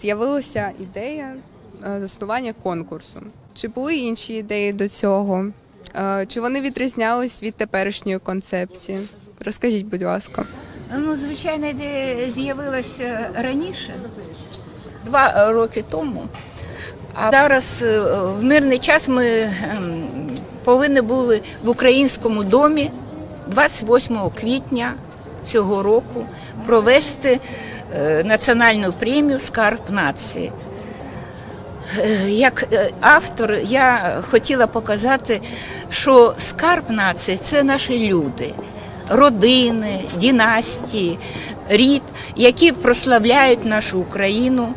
з'явилася ідея е, заснування конкурсу. Чи були інші ідеї до цього? Е, Чи вони відрізнялись від теперішньої концепції? Розкажіть, будь ласка. Ну, звичайно, ідея з'явилася раніше, два роки тому. А зараз е, в мирний час ми ем, повинні були в українському домі 28 квітня цього року провести національну премію Скарб нації. Е, Як е, автор я хотіла показати, що скарб нації це наші люди, родини, династії, рід, які прославляють нашу Україну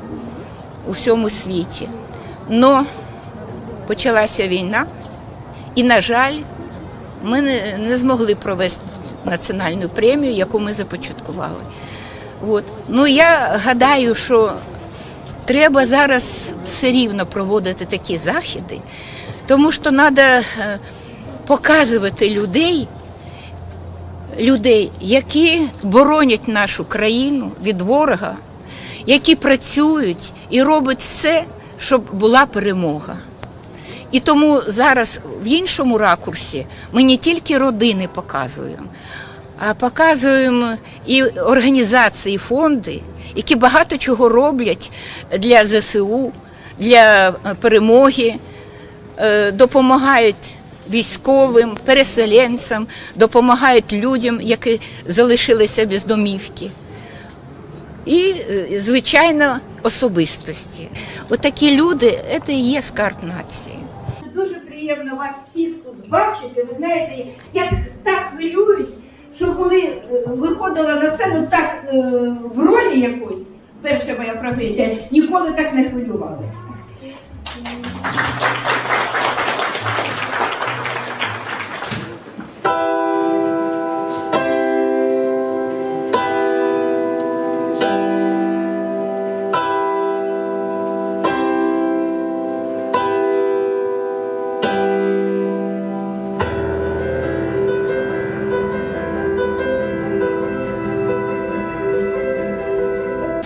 у всьому світі. Но почалася війна, і, на жаль, ми не змогли провести національну премію, яку ми започаткували. От. Ну я гадаю, що треба зараз все рівно проводити такі заходи, тому що треба показувати людей, людей, які боронять нашу країну від ворога, які працюють і роблять все, щоб була перемога. І тому зараз в іншому ракурсі ми не тільки родини показуємо, а показуємо і організації, фонди, які багато чого роблять для ЗСУ, для е, перемоги, е, допомагають військовим, переселенцям, допомагають людям, які залишилися без домівки. І, е, звичайно, особистості. Отакі люди це і є скарб нації. Дуже приємно вас всіх тут бачити. Ви знаєте, я так хвилююсь, що коли е, виходила на сцену так е, в ролі якоїсь, перша моя професія, ніколи так не хвилювалася.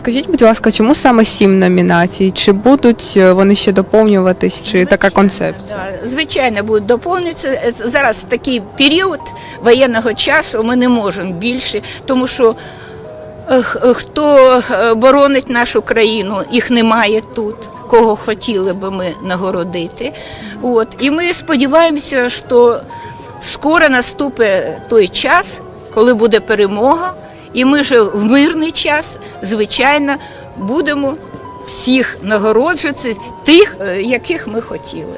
Скажіть, будь ласка, чому саме сім номінацій? Чи будуть е, вони ще доповнюватись, чи така концепція? Да, звичайно, будуть доповнюватися. Е, Зараз такий період воєнного часу ми не можемо більше, тому що е, хто боронить нашу країну, їх немає тут, кого хотіли би ми нагородити. От. І ми сподіваємося, що скоро наступить той час, коли буде перемога, і ми вже в мирний час, звичайно, будемо всіх нагороджувати тих, е, яких ми хотіли.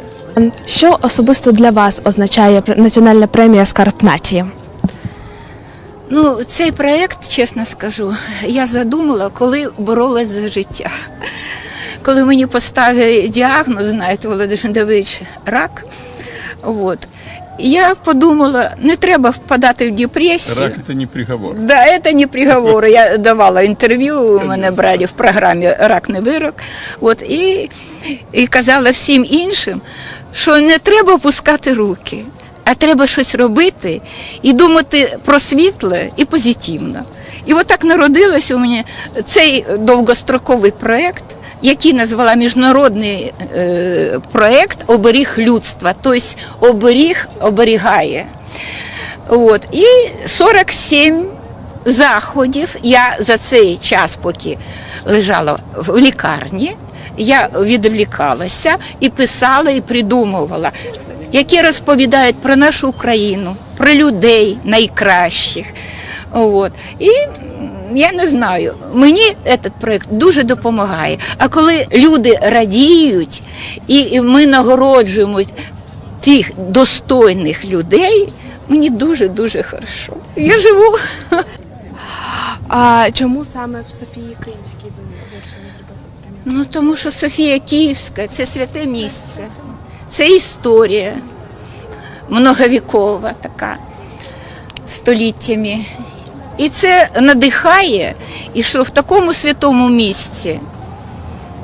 Що особисто для вас означає національна премія Скарб нації? Ну, цей проєкт, чесно скажу, я задумала, коли боролась за життя. Коли мені поставили діагноз, знаєте, Володимир Давидович, рак. От. Я подумала, не треба впадати в депресію. Рак это не приговор. Да, это не приговор. Я давала інтерв'ю, мене брали в програмі Рак не вирок. От, і, і казала всім іншим, що не треба опускати руки, а треба щось робити і думати про світле і позитивно. І отак народилось у мене цей довгостроковий проєкт, який назвала міжнародний е, проєкт Оберіг людства, тобто оберіг оберігає. От, і 47 заходів я за цей час, поки лежала в лікарні, я відвлікалася і писала, і придумувала, які розповідають про нашу Україну, про людей найкращих. От. І я не знаю, мені цей проєкт дуже допомагає. А коли люди радіють, і ми нагороджуємо тих достойних людей, мені дуже-дуже хорошо. Я живу. А чому саме в Софії Київській ви вирішили зробити? Ну тому що Софія Київська це святе місце, це історія многовікова така століттями. І це надихає, і що в такому святому місці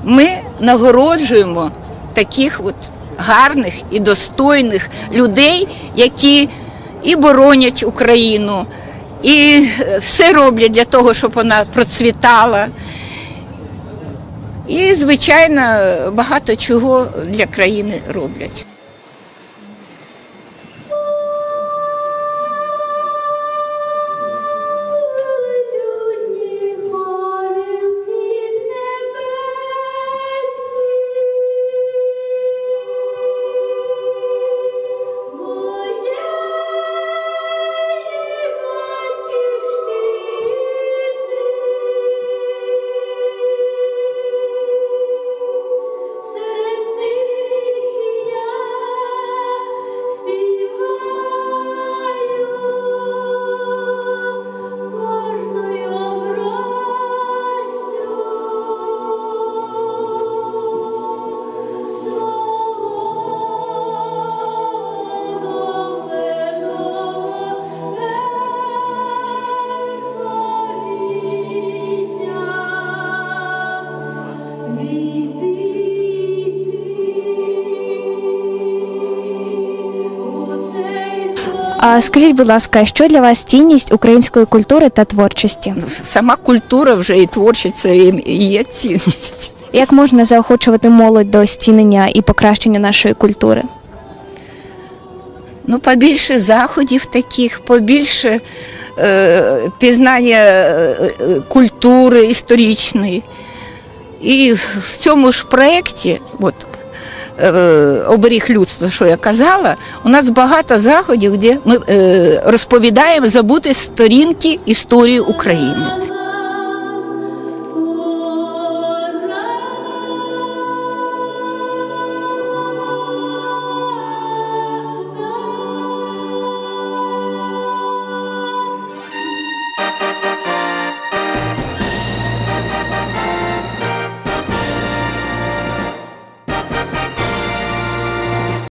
ми нагороджуємо таких от гарних і достойних людей, які і боронять Україну, і е, все роблять для того, щоб вона процвітала. І, звичайно, багато чого для країни роблять. А скажіть, будь ласка, що для вас цінність української культури та творчості? Ну, Сама культура вже і творчість це і є цінність. Як можна заохочувати молодь до зцінення і покращення нашої культури? Ну, побільше заходів таких, побільше е, пізнання е, е, культури історичної. І в цьому ж проєкті, от, оберіг людства, що я казала, у нас багато заходів, де ми е, розповідаємо забути сторінки історії України.